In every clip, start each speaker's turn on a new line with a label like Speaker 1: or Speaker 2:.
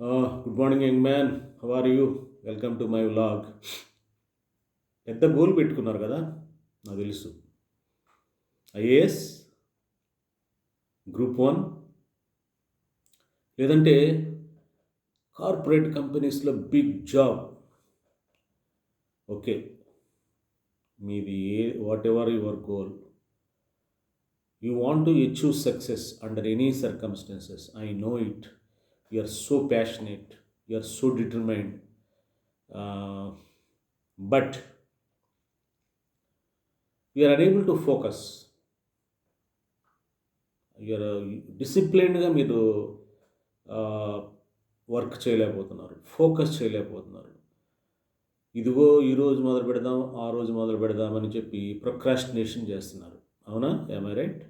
Speaker 1: Good morning young man how are you welcome to my vlog పెద్ద goal పెట్టుకున్నారు కదా? నాకు తెలుసు. ఐఏఎస్ గ్రూప్ వన్ లేదంటే కార్పొరేట్ కంపెనీస్లో బిగ్ జాబ్ ఓకే మీది ఏ whatever your goal you want to achieve success under any circumstances I know it you are so passionate you are so determined. Uh, but you are unable to focus. You are డిసిప్లిన్డ్గా uh, మీరు uh, work చేయలేకపోతున్నారు focus చేయలేకపోతున్నారు. ఇదిగో ఈ రోజు మొదలు పెడదాం ఆ రోజు మొదలు పెడదామని చెప్పి ప్రొక్రాస్టినేషన్ చేస్తున్నారు. అవునా? I right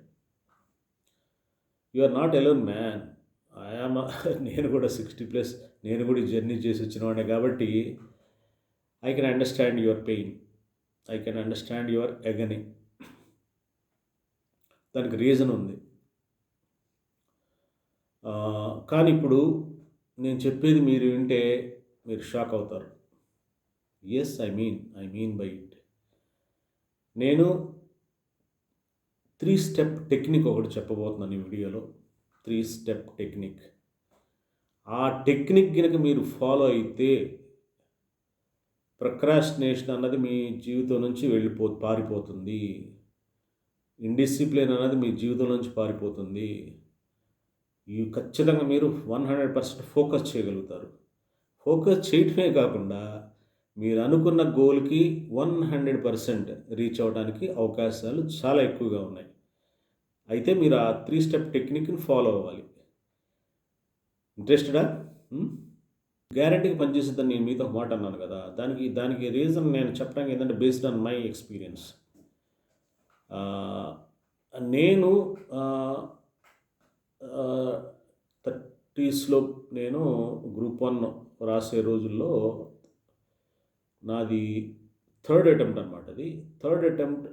Speaker 1: you are not alone man I am a నేను కూడా సిక్స్టీ ప్లస్ నేను కూడా జర్నీ చేసి వచ్చిన వాడిని కాబట్టి I can understand your pain I can understand your agony దానికి రీజన్ ఉంది. కానీ ఇప్పుడు నేను చెప్పేది మీరు వింటే మీరు షాక్ అవుతారు. Yes I mean I mean by it నేను త్రీ స్టెప్ టెక్నిక్ ఒకటి చెప్పబోతున్నాను ఈ వీడియోలో త్రీ స్టెప్ టెక్నిక్. ఆ టెక్నిక్ కనుక మీరు ఫాలో అయితే ప్రక్రాస్టినేషన్ అన్నది మీ జీవితం నుంచి వెళ్ళిపో పారిపోతుంది. ఇండిసిప్లిన్ అన్నది మీ జీవితం నుంచి పారిపోతుంది. ఇవి ఖచ్చితంగా మీరు వన్ హండ్రెడ్ పర్సెంట్ ఫోకస్ చేయగలుగుతారు. ఫోకస్ చేయటమే కాకుండా మీరు అనుకున్న గోల్కి వన్ హండ్రెడ్ పర్సెంట్ రీచ్ అవ్వడానికి అవకాశాలు చాలా ఎక్కువగా ఉన్నాయి. అయితే మీరు ఆ త్రీ స్టెప్ టెక్నిక్ని ఫాలో అవ్వాలి. ఇంట్రెస్టెడా గ్యారంటీకి పనిచేస్తుందని నేను మీతో మాట అన్నాను కదా. దానికి దానికి రీజన్ నేను చెప్పడానికి ఏంటంటే బేస్డ్ ఆన్ మై ఎక్స్పీరియన్స్ నేను థర్టీస్లో నేను గ్రూప్ వన్ రాసే రోజుల్లో నాది థర్డ్ అటెంప్ట్ అనమాట అది. థర్డ్ అటెంప్ట్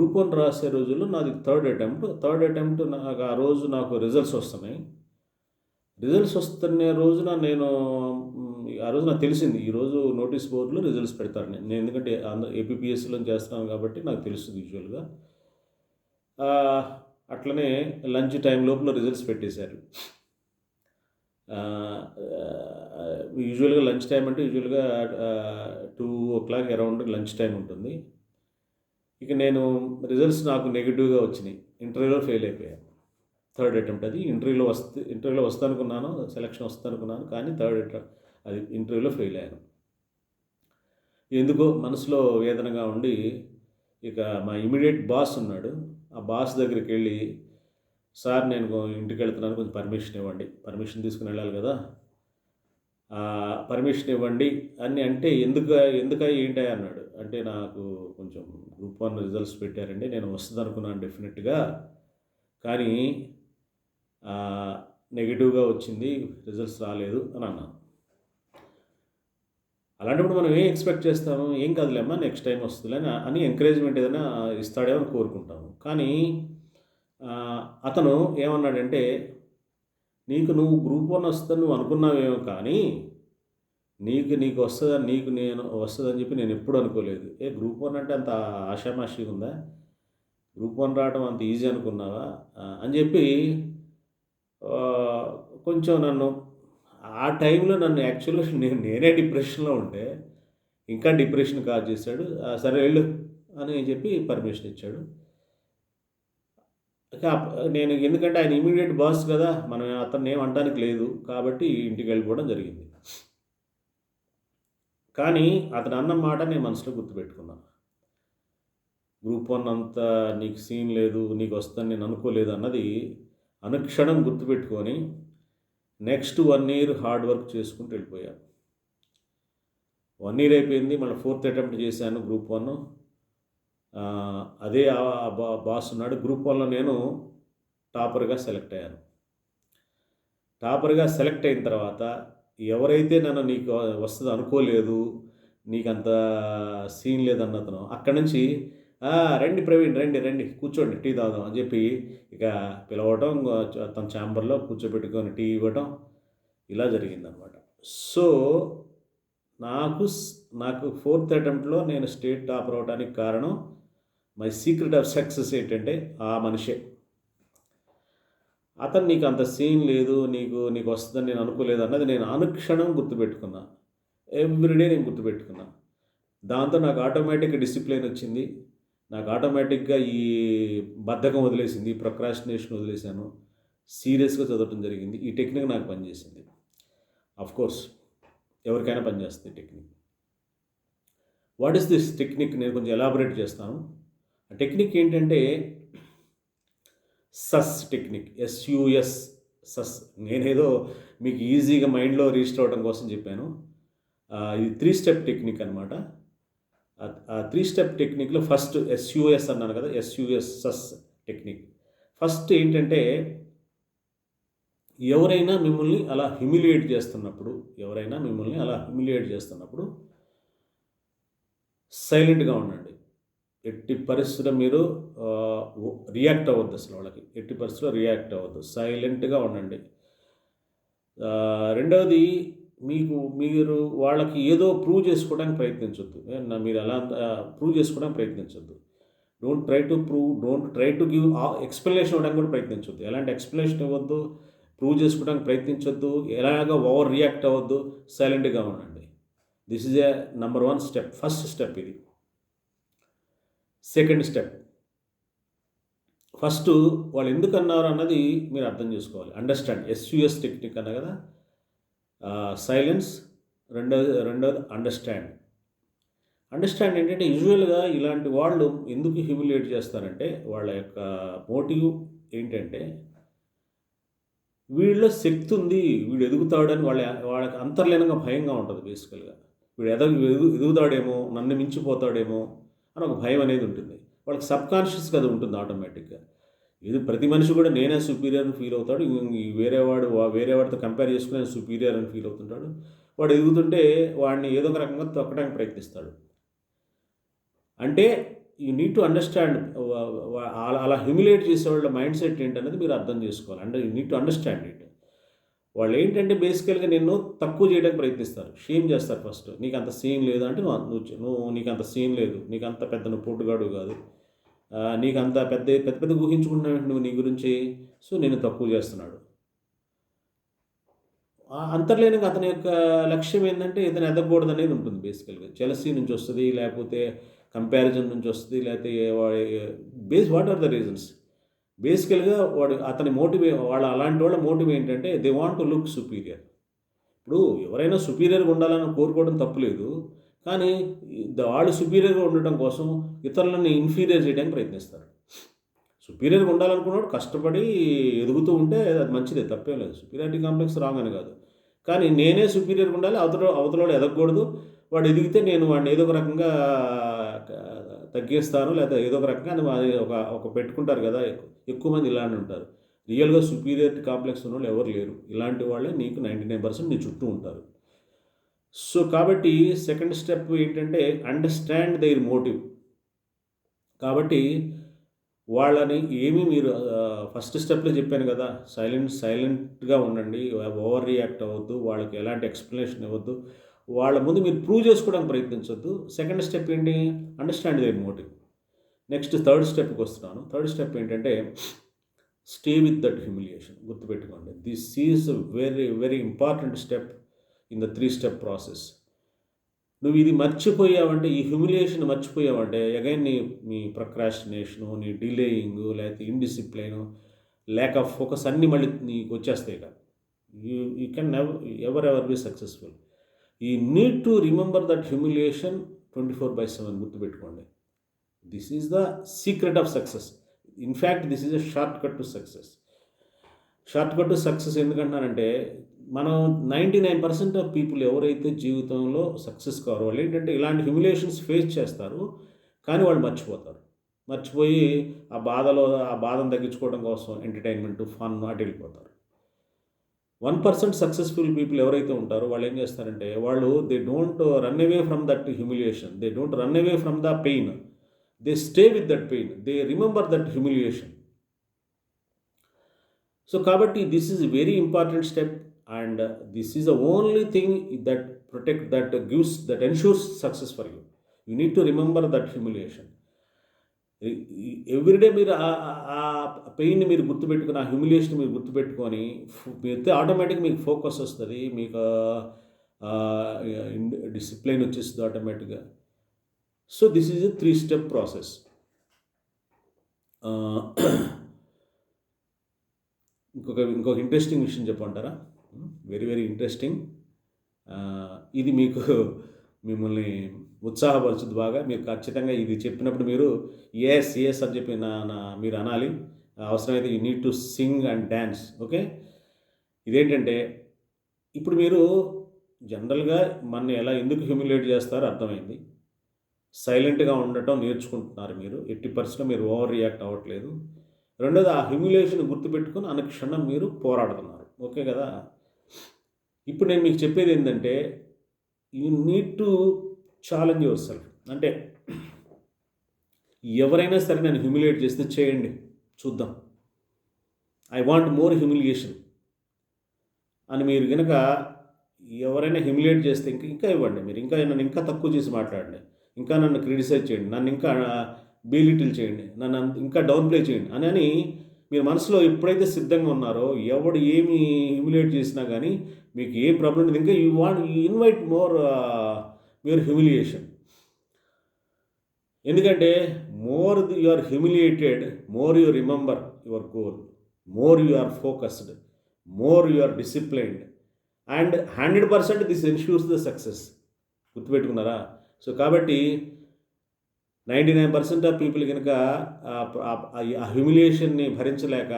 Speaker 1: గ్రూప్ వన్ రాసే రోజుల్లో నాది థర్డ్ అటెంప్ట్. థర్డ్ అటెంప్ట్ నాకు ఆ రోజు నాకు రిజల్ట్స్ వస్తున్నాయి. రిజల్ట్స్ వస్తున్న రోజున నేను ఆ రోజు నాకు తెలిసింది ఈరోజు నోటీస్ బోర్డులో రిజల్ట్స్ పెడతారు. నేను ఎందుకంటే ఏపీపీఎస్సీలో చేస్తున్నాను కాబట్టి నాకు తెలుస్తుంది యూజువల్గా అట్లనే లంచ్ టైం లోపల రిజల్ట్స్ పెట్టేశారు. యూజువల్గా లంచ్ టైం అంటే యూజువల్గా two o'clock around lunch time ఉంటుంది. ఇక నేను రిజల్ట్స్ నాకు నెగిటివ్గా వచ్చినాయి. ఇంటర్వ్యూలో ఫెయిల్ అయిపోయాను. థర్డ్ అటెంప్ట్ అది. ఇంటర్వ్యూలో వస్తే ఇంటర్వ్యూలో వస్తానుకున్నాను సెలక్షన్ వస్తానుకున్నాను కానీ థర్డ్ అటెంప్ట్ అది ఇంటర్వ్యూలో ఫెయిల్ అయ్యాను. ఎందుకో మనసులో వేదనగా ఉండి ఇక మా ఇమీడియట్ బాస్ ఉన్నాడు. ఆ బాస్ దగ్గరికి వెళ్ళి సార్ నేను ఇంటికి వెళ్తున్నాను కొంచెం పర్మిషన్ ఇవ్వండి. పర్మిషన్ తీసుకుని వెళ్ళాలి కదా. పర్మిషన్ ఇవ్వండి. అని అంటే ఎందుకు ఎందుక ఏంటి అన్నాడు. అంటే నాకు కొంచెం గ్రూప్ వన్ రిజల్ట్స్ పెట్టారండి. నేను వస్తుంది అనుకున్నాను డెఫినెట్గా కానీ నెగిటివ్గా వచ్చింది రిజల్ట్స్ రాలేదు అని అన్నాను. అలాంటప్పుడు మనం ఏం ఎక్స్పెక్ట్ చేస్తాము? ఏం కాదులేమ్మా నెక్స్ట్ టైం వస్తుందని అని ఎంకరేజ్మెంట్ ఏదైనా ఇస్తాడేమో అని కోరుకుంటాము. కానీ అతను ఏమన్నాడంటే నీకు నువ్వు గ్రూప్ వన్ వస్తుందని నువ్వు అనుకున్నావేమో కానీ నీకు నీకు వస్తుందని నీకు నేను వస్తుందని చెప్పి నేను ఎప్పుడు అనుకోలేదు. ఏ గ్రూప్ వన్ అంటే అంత ఆషామాషిగా ఉందా? గ్రూప్ వన్ రావడం అంత ఈజీ అనుకున్నావా? అని చెప్పి కొంచెం నన్ను ఆ టైంలో నన్ను యాక్చువల్గా నేను నేనే డిప్రెషన్లో ఉంటే ఇంకా డిప్రెషన్ కాజ్ చేశాడు. సరే వెళ్ళు అని చెప్పి పర్మిషన్ ఇచ్చాడు. నేను ఎందుకంటే ఆయన ఇమీడియట్ బాస్ కదా మనం అతన్ని ఏం అనడానికి లేదు కాబట్టి ఇంటికి వెళ్ళిపోవడం జరిగింది. కానీ అతను అన్న మాట నేను మనసులో గుర్తుపెట్టుకున్నాను. గ్రూప్ వన్ అంతా నీకు సీన్ లేదు నీకు వస్తుందని నేను అనుకోలేదు అన్నది అనుక్షణం గుర్తుపెట్టుకొని next one year hard work చేసుకుంటూ వెళ్ళిపోయాను. వన్ ఇయర్ అయిపోయింది మళ్ళీ ఫోర్త్ అటెంప్ట్ చేశాను గ్రూప్ వన్. అదే బాస్ ఉన్నాడు. గ్రూప్ వన్లో నేను టాపర్గా సెలెక్ట్ అయ్యాను. టాపర్గా సెలెక్ట్ అయిన తర్వాత ఎవరైతే నన్ను నీకు వస్తుంది అనుకోలేదు నీకు అంత సీన్ లేదన్న అతను అక్కడి నుంచి రండి ప్రవీణ్ రండి రండి కూర్చోండి టీ తాగుదాం అని చెప్పి ఇక పిలవటం తన ఛాంబర్లో కూర్చోబెట్టుకొని టీ ఇవ్వటం ఇలా జరిగిందనమాట సో నాకు నాకు ఫోర్త్ అటెంప్ట్లో నేను స్టేట్ టాపర్ అవడానికి కారణం మై సీక్రెట్ ఆఫ్ సక్సెస్ ఏంటంటే ఆ మనిషే. అతను నీకు అంత సీన్ లేదు నీకు నీకు వస్తుందని నేను అనుకోలేదు అన్నది నేను అనుక్షణం గుర్తుపెట్టుకున్నా. ఎవ్రీడే నేను గుర్తుపెట్టుకున్నా. దాంతో నాకు ఆటోమేటిక్ డిసిప్లిన్ వచ్చింది. నాకు ఆటోమేటిక్గా ఈ బద్ధకం వదిలేసింది ప్రొక్రాస్టినేషన్ వదిలేశాను. సీరియస్గా చదవటం జరిగింది. ఈ టెక్నిక్ నాకు పనిచేసింది. అఫ్ కోర్స్ ఎవరికైనా పనిచేస్తుంది technique what is this technique నేను కొంచెం ఎలాబరేట్ చేస్తాను. టెక్నిక్ ఏంటంటే సస్ టెక్నిక్ ఎస్యుఎస్ సస్. నేనేదో మీకు ఈజీగా మైండ్లో రిజిస్టర్ అవ్వడం కోసం చెప్పాను. ఇది త్రీ స్టెప్ టెక్నిక్ అనమాట ఆ త్రీ స్టెప్ టెక్నిక్లో ఫస్ట్ ఎస్యుఎస్ అన్నాను కదా ఎస్యుఎస్ సస్ టెక్నిక్. ఫస్ట్ ఏంటంటే ఎవరైనా మిమ్మల్ని అలా హ్యూమిలియేట్ చేస్తున్నప్పుడు ఎవరైనా మిమ్మల్ని అలా హ్యూమిలియేట్ చేస్తున్నప్పుడు సైలెంట్గా ఉండండి. ఎట్టి పరిస్థితుల్లో మీరు రియాక్ట్ అవ్వద్దు అసలు వాళ్ళకి. ఎట్టి పరిస్థితుల్లో రియాక్ట్ అవ్వద్దు. సైలెంట్గా ఉండండి. రెండవది మీకు మీరు వాళ్ళకి ఏదో ప్రూవ్ చేసుకోవడానికి ప్రయత్నించొద్దు. మీరు అలా ప్రూవ్ చేసుకోవడానికి ప్రయత్నించొద్దు. Don't try to prove don't try to give explanation ఇవ్వడానికి కూడా ప్రయత్నించొద్దు. ఎలాంటి ఎక్స్ప్లెనేషన్ ఇవ్వద్దు ప్రూవ్ చేసుకోవడానికి ప్రయత్నించొద్దు ఎలాగ ఓవర్ రియాక్ట్ అవ్వద్దు సైలెంట్గా ఉండండి. This is a number one step first step ఇది. సెకండ్ స్టెప్ ఫస్ట్ వాళ్ళు ఎందుకు అన్నారు అన్నది మీరు అర్థం చేసుకోవాలి. అండర్స్టాండ్ ఎస్యుఎస్ టెక్నిక్ అన్న కదా? సైలెన్స్ రెండో రెండోది అండర్స్టాండ్ అండర్స్టాండ్ ఏంటంటే యూజువల్గా ఇలాంటి వాళ్ళు ఎందుకు హ్యూమిలేట్ చేస్తారంటే వాళ్ళ యొక్క మోటివ్ ఏంటంటే వీళ్ళలో శక్తి ఉంది వీడు ఎదుగుతాడని వాళ్ళ వాళ్ళకి అంతర్లీనంగా భయంగా ఉంటుంది బేసికల్గా వీడు ఎదగ ఎదుగుతాడేమో నన్ను మించిపోతాడేమో అని ఒక భయం అనేది ఉంటుంది. వాళ్ళకి సబ్ కాన్షియస్గా అది ఉంటుంది ఆటోమేటిక్గా. ఇది ప్రతి మనిషి కూడా నేనే సుపీరియర్ అని ఫీల్ అవుతాడు. వేరేవాడు వేరే వాడు వా- వేరే వాడితో కంపేర్ చేసుకుని సుపీరియర్ అని ఫీల్ అవుతుంటాడు. వాడు ఎదుగుతుంటే వాడిని ఏదో ఒక రకంగా తొక్కడానికి ప్రయత్నిస్తాడు. అంటే యూ నీడ్ టు అండర్స్టాండ్ అలా హ్యూమిలేట్ చేసే వాళ్ళ మైండ్ సెట్ ఏంటనేది మీరు అర్థం చేసుకోవాలి. అంటే you need to understand it. వాళ్ళు ఏంటంటే బేసికల్గా నిన్ను తక్కువ చేయడానికి ప్రయత్నిస్తారు. షేమ్ చేస్తారు ఫస్ట్ నీకు అంత సీన్ లేదు అంటే నువ్వు నువ్వు నువ్వు నీకు అంత సీన్ లేదు. నీకు అంత పెద్ద నువ్వు పోటుగాడు కాదు. నీకు అంత పెద్ద పెద్ద పెద్ద ఊహించుకుంటున్నావు నువ్వు నీ గురించి. సో నేను తక్కువ చేస్తున్నాడు. అంతర్లేని అంతర్లేనిగా అతని యొక్క లక్ష్యం ఏంటంటే ఇతను ఎదగకూడదు అనేది ఉంటుంది బేసికల్గా. చెలసీ నుంచి వస్తుంది లేకపోతే కంపారిజన్ నుంచి వస్తుంది లేకపోతే base what are the reasons బేసికల్గా వాడు అతని మోటివ్ వాళ్ళ అలాంటి వాళ్ళ మోటివ్ ఏంటంటే they want to look superior. ఇప్పుడు ఎవరైనా సుపీరియర్గా ఉండాలని కోరుకోవడం తప్పులేదు కానీ వాళ్ళు సుపీరియర్గా ఉండటం కోసం ఇతరులని ఇన్ఫీరియర్ చేయడానికి ప్రయత్నిస్తారు. సుపీరియర్గా ఉండాలనుకున్నాడు కష్టపడి ఎదుగుతూ ఉంటే అది మంచిదే తప్పేం లేదు. సుపీరియారిటీ కాంప్లెక్స్ రాంగ్ అని కాదు. కానీ నేనే సుపీరియర్గా ఉండాలి అవతల అవతల ఎదగకూడదు. వాడు ఎదిగితే నేను వాడిని ఏదో ఒక రకంగా ఆ, తగ్గిస్తాను లేదా ఏదో ఒక రకంగా అది ఒక ఒక పెట్టుకుంటారు కదా ఎక్కువ మంది ఇలాంటి ఉంటారు. రియల్గా సుపీరియారిటీ కాంప్లెక్స్ ఉన్న వాళ్ళు ఎవరు లేరు. ఇలాంటి వాళ్ళే నీకు నైంటీ నైన్ పర్సెంట్ నీ చుట్టూ ఉంటారు. సో కాబట్టి సెకండ్ స్టెప్ ఏంటంటే అండర్స్టాండ్ దైర్ మోటివ్. కాబట్టి వాళ్ళని ఏమీ మీరు ఫస్ట్ స్టెప్లో చెప్పాను కదా సైలెంట్ సైలెంట్గా ఉండండి ఓవర్ రియాక్ట్ అవ్వద్దు వాళ్ళకి ఎలాంటి ఎక్స్ప్లెనేషన్ ఇవ్వద్దు. వాళ్ళ ముందు మీరు ప్రూవ్ చేసుకోవడానికి ప్రయత్నించొద్దు. సెకండ్ స్టెప్ ఏంటి? Understand their motive next third స్టెప్కి వస్తున్నాను. థర్డ్ స్టెప్ ఏంటంటే స్టే విత్ దట్ హ్యూమిలియేషన్ గుర్తుపెట్టుకోండి. This is very very important step in the three step process నువ్వు ఇది మర్చిపోయావంటే ఈ హ్యూమిలియేషన్ మర్చిపోయావంటే అగైన్ నీ మీ ప్రొక్రాస్టినేషను నీ డిలేయింగ్ లేకపోతే ఇండిసిప్లైన్ ల్యాక్ ఆఫ్ ఫోకస్ అన్నీ మళ్ళీ నీకు వచ్చేస్తాయి ఇక. You you can never ever ever be successful ఈ need to remember that humiliation twenty four by seven గుర్తుపెట్టుకోండి. This is the secret of success in fact this is a short cut to success short cut to success ఎందుకంటున్నానంటే మనం ninety nine percent of people ఎవరైతే జీవితంలో success కావారో వాళ్ళు ఏంటంటే ఇలాంటి హ్యూమిలేషన్స్ face చేస్తారు కానీ వాళ్ళు మర్చిపోతారు. మర్చిపోయి ఆ బాధలో ఆ బాధను తగ్గించుకోవడం కోసం ఎంటర్టైన్మెంట్ ఫన్ అటు వెళ్ళిపోతారు. వన్ పర్సెంట్ సక్సెస్ఫుల్ పీపుల్ ఎవరైతే ఉంటారో వాళ్ళు ఏం చేస్తారంటే వాళ్ళు they don't run away from that humiliation they don't run away from the pain they stay with that pain they remember that humiliation so కాబట్టి this is very important step and this is the only thing that protect that gives that ensures success for you you need to remember that humiliation everyday మీరు ఆ పెయిన్ని మీరు గుర్తుపెట్టుకుని ఆ humiliation మీరు గుర్తుపెట్టుకొని పెడితే automatic మీకు ఫోకస్ వస్తుంది మీకు డిసిప్లైన్ వచ్చేస్తుంది ఆటోమేటిక్గా so this is a three step process ఇంకొక ఇంకొక ఇంట్రెస్టింగ్ విషయం చెప్పంటారా వెరీ వెరీ ఇంట్రెస్టింగ్ ఇది మీకు మిమ్మల్ని ఉత్సాహపరచుద్ది బాగా. మీరు ఖచ్చితంగా ఇది చెప్పినప్పుడు మీరు ఎస్ ఎస్ అని చెప్పి నా నా మీరు అనాలి. అవసరమైతే you need to sing and dance okay ఇదేంటంటే ఇప్పుడు మీరు జనరల్గా మన ఎలా ఎందుకు హ్యూమిలేట్ చేస్తారో అర్థమైంది. సైలెంట్గా ఉండటం నేర్చుకుంటున్నారు మీరు. ఎట్టి పరిస్థితిలో మీరు ఓవర్ రియాక్ట్ అవ్వట్లేదు. రెండోది ఆ హ్యూమిలేషన్ గుర్తుపెట్టుకుని అనుక్షణం మీరు పోరాడుతున్నారు. ఓకే కదా? ఇప్పుడు నేను మీకు చెప్పేది ఏంటంటే you need to challenge yourself అంటే ఎవరైనా సరే నేను హ్యూమిలేట్ చేస్తే చేయండి చూద్దాం. ఐ వాంట్ మోర్ హ్యూమిలియేషన్ అని మీరు కనుక ఎవరైనా హ్యూమిలేట్ చేస్తే ఇంకా ఇంకా ఇవ్వండి మీరు. ఇంకా నన్ను ఇంకా తక్కువ చేసి మాట్లాడండి. ఇంకా నన్ను క్రిటిసైజ్ చేయండి. నన్ను ఇంకా బీలిటిల్ చేయండి. నన్ను ఇంకా డౌన్ ప్లే చేయండి. అని అని మీరు మనసులో ఎప్పుడైతే సిద్ధంగా ఉన్నారో ఎవడు ఏమి హ్యూమిలేట్ చేసినా కానీ మీకు ఏ ప్రాబ్లం లేదు ఇంకా you want you invite more మీరు హ్యూమిలియేషన్ ఎందుకంటే more you are humiliated more you remember your goal more you are focused more you are disciplined and hundred percent this ensures the success గుర్తుపెట్టుకున్నారా? So కాబట్టి ninety nine percent of people కనుక ఆ హ్యూమిలియేషన్ని భరించలేక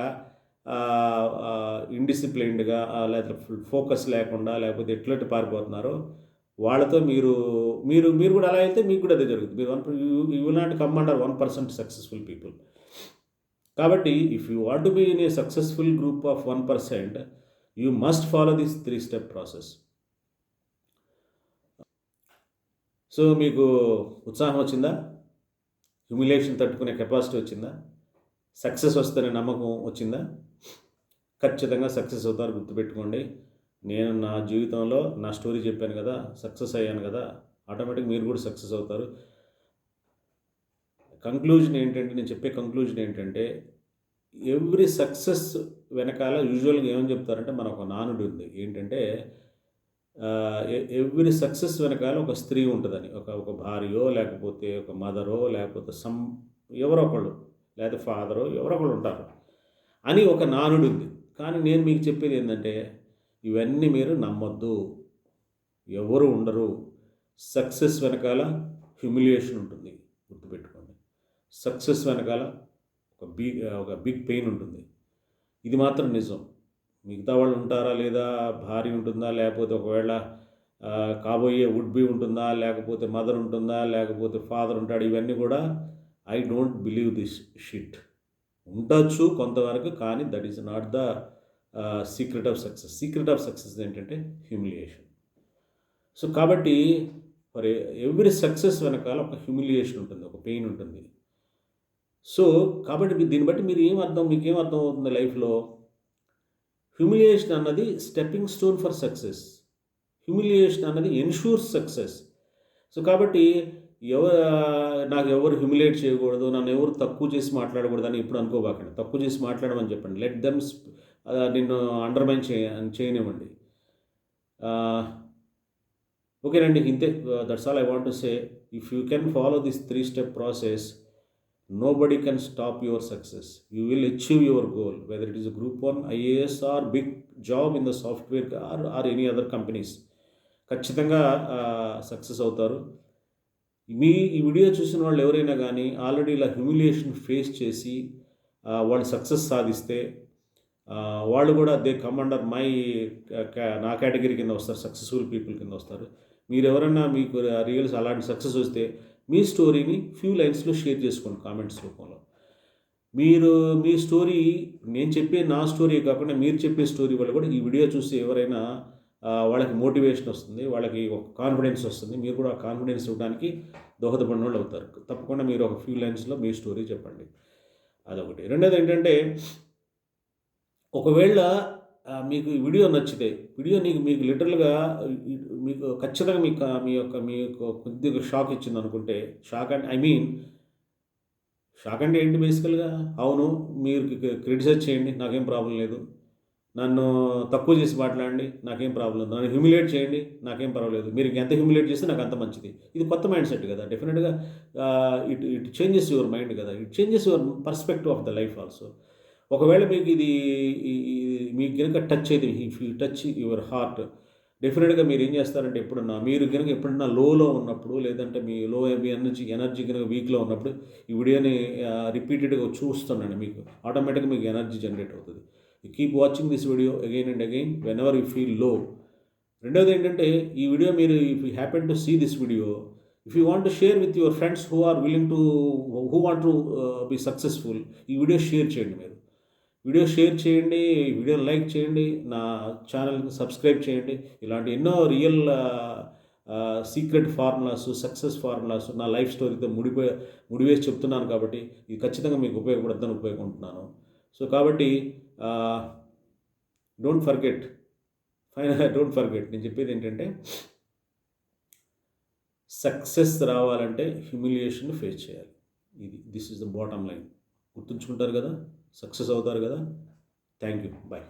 Speaker 1: ఇండిసిప్లైన్డ్గా లేకపోతే focus లేకుండా లేకపోతే ఎట్లట్టు పారిపోతున్నారో వాళ్ళతో మీరు మీరు మీరు కూడా అలా అయితే మీకు కూడా అదే జరుగుతుంది. మీరు one you will not come under one percent successful people. కాబట్టి if you want be in a successful group of one percent you must follow this three step process. So మీకు ఉత్సాహం వచ్చిందా? హ్యూమిలేషన్ తట్టుకునే కెపాసిటీ వచ్చిందా? Success వస్తుందనే నమ్మకం వచ్చిందా? ఖచ్చితంగా సక్సెస్ అవుతారు గుర్తుపెట్టుకోండి. నేను నా జీవితంలో నా స్టోరీ చెప్పాను కదా సక్సెస్ అయ్యాను కదా ఆటోమేటిక్ మీరు కూడా సక్సెస్ అవుతారు. కంక్లూజన్ ఏంటంటే నేను చెప్పే కంక్లూజన్ ఏంటంటే ఎవ్రీ సక్సెస్ వెనకాల యూజువల్గా ఏమని చెప్తారంటే మన ఒక నానుడు ఉంది. ఏంటంటే ఎవ్రీ సక్సెస్ వెనకాల ఒక స్త్రీ ఉంటుందని ఒక ఒక భార్యో లేకపోతే ఒక మదరో లేకపోతే సమ్ ఎవరో ఒకళ్ళు లేకపోతే ఫాదరో ఎవరో ఒకళ్ళు ఉంటారు అని ఒక నానుడు ఉంది. కానీ నేను మీకు చెప్పేది ఏంటంటే ఇవన్నీ మీరు నమ్మొద్దు. ఎవరు ఉండరు. సక్సెస్ వెనకాల హ్యూమిలియేషన్ ఉంటుంది. గుర్తుపెట్టుకోండి. సక్సెస్ వెనకాల ఒక బిగ్ ఒక బిగ్ పెయిన్ ఉంటుంది. ఇది మాత్రం నిజం. మిగతా వాళ్ళు ఉంటారా లేదా? భార్య ఉంటుందా? లేకపోతే ఒకవేళ కాబోయే వుడ్ బి ఉంటుందా? లేకపోతే మదర్ ఉంటుందా? లేకపోతే ఫాదర్ ఉంటాడు? ఇవన్నీ కూడా I don't believe this shit ఉండొచ్చు కొంతవరకు కానీ that is not the secret of success secret of success ఏంటంటే హ్యూమిలియేషన్ సో కాబట్టి మరి ఎవ్రీ సక్సెస్ వెనకాల ఒక హ్యూమిలియేషన్ ఉంటుంది ఒక పెయిన్ ఉంటుంది. సో కాబట్టి దీన్ని బట్టి మీరు ఏం అర్థం మీకు ఏం అర్థం అవుతుంది లైఫ్లో? హ్యూమిలియేషన్ అన్నది stepping stone for success humiliation అన్నది ఎన్షూర్స్ సక్సెస్ సో కాబట్టి ఎవరు నాకు ఎవరు హ్యూమిలేట్ చేయకూడదు నన్ను ఎవరు తక్కువ చేసి మాట్లాడకూడదు అని ఇప్పుడు అనుకోబాకండి. తక్కువ చేసి మాట్లాడమని చెప్పండి. లెట్ దెమ్ నిన్ను అండర్మైన్ చేయ చేయనివ్వండి. ఓకేనండి ఇంతే. That's all I want to say if you can follow this three step process nobody can stop your success you will achieve your goal whether it is group one IAS or big job in the software or or any other companies ఖచ్చితంగా success అవుతారు. మీ ఈ video చూసిన వాళ్ళు ఎవరైనా కానీ already ఇలా humiliation face చేసి వాళ్ళు సక్సెస్ సాధిస్తే వాళ్ళు కూడా దే కమ్ అండర్ మై నా కేటగిరీ కింద వస్తారు సక్సెస్ఫుల్ పీపుల్ కింద వస్తారు. మీరు ఎవరైనా మీకు రియల్స్ అలాంటి సక్సెస్ వస్తే మీ స్టోరీని ఫ్యూ లైన్స్లో షేర్ చేసుకోండి కామెంట్స్ రూపంలో. మీరు మీ స్టోరీ నేను చెప్పే నా స్టోరీ కాకుండా మీరు చెప్పే స్టోరీ వల్ల కూడా ఈ వీడియో చూసి ఎవరైనా వాళ్ళకి మోటివేషన్ వస్తుంది వాళ్ళకి ఒక కాన్ఫిడెన్స్ వస్తుంది. మీరు కూడా ఆ కాన్ఫిడెన్స్ ఇవ్వడానికి దోహదపడిన వాళ్ళు అవుతారు. తప్పకుండా మీరు ఒక ఫ్యూ లైన్స్లో మీ స్టోరీ చెప్పండి. అదొకటి. రెండోది ఏంటంటే ఒకవేళ మీకు వీడియో నచ్చితే వీడియో నీకు మీకు లిటరల్గా మీకు ఖచ్చితంగా మీకు మీ యొక్క మీ యొక్క కొద్దిగా షాక్ ఇచ్చింది అనుకుంటే shock and I mean shock అంటే ఏంటి బేసికల్గా? అవును మీరు క్రిటిసైజ్ చేయండి నాకేం ప్రాబ్లం లేదు. నన్ను తక్కువ చేసి మాట్లాడండి నాకేం ప్రాబ్లం లేదు. నన్ను హ్యూమిలేట్ చేయండి నాకేం పర్వాలేదు. మీరు ఎంత హ్యూమిలేట్ చేస్తే నాకు అంత మంచిది. ఇది కొత్త మైండ్ సెట్ కదా. డెఫినెట్గా it it changes your mind కదా. It changes your perspective of the life also. ఒకవేళ మీకు ఇది మీకు కనుక టచ్ అయితే if you touch your heart డెఫినెట్గా మీరు ఏం చేస్తారంటే ఎప్పుడన్నా మీరు కనుక ఎప్పుడన్నా లోలో ఉన్నప్పుడు లేదంటే మీ లో మీ ఎనర్జీ ఎనర్జీ కనుక వీక్లో ఉన్నప్పుడు ఈ వీడియోని రిపీటెడ్గా చూస్తున్నాను మీకు. ఆటోమేటిక్గా మీకు ఎనర్జీ జనరేట్ అవుతుంది. Keep watching this video again and again whenever you ఫీల్లో రెండవది ఏంటంటే ఈ వీడియో మీరు if you happen to see this video if you want to share with your friends who are willing to who want to be successful ఈ video share చేయండి మీరు. Video share చేయండి video like చేయండి నా ఛానల్కి subscribe చేయండి. ఇలాంటి ఎన్నో real secret formulas success formulas నా లైఫ్ స్టోరీతో ముడిపోయి ముడివేసి చెప్తున్నాను కాబట్టి ఇది ఖచ్చితంగా మీకు ఉపయోగపడుతుందని ఉపయోగపడుతున్నాను. సో కాబట్టి don't forget final don't forget నేను చెప్పేది ఏంటంటే సక్సెస్ రావాలంటే హ్యూమిలియేషన్ ఫేస్ చేయాలి. ఇది this is the bottom line గుర్తుంచుకుంటారు కదా? సక్సెస్ అవుతారు కదా. Thank you. బాయ్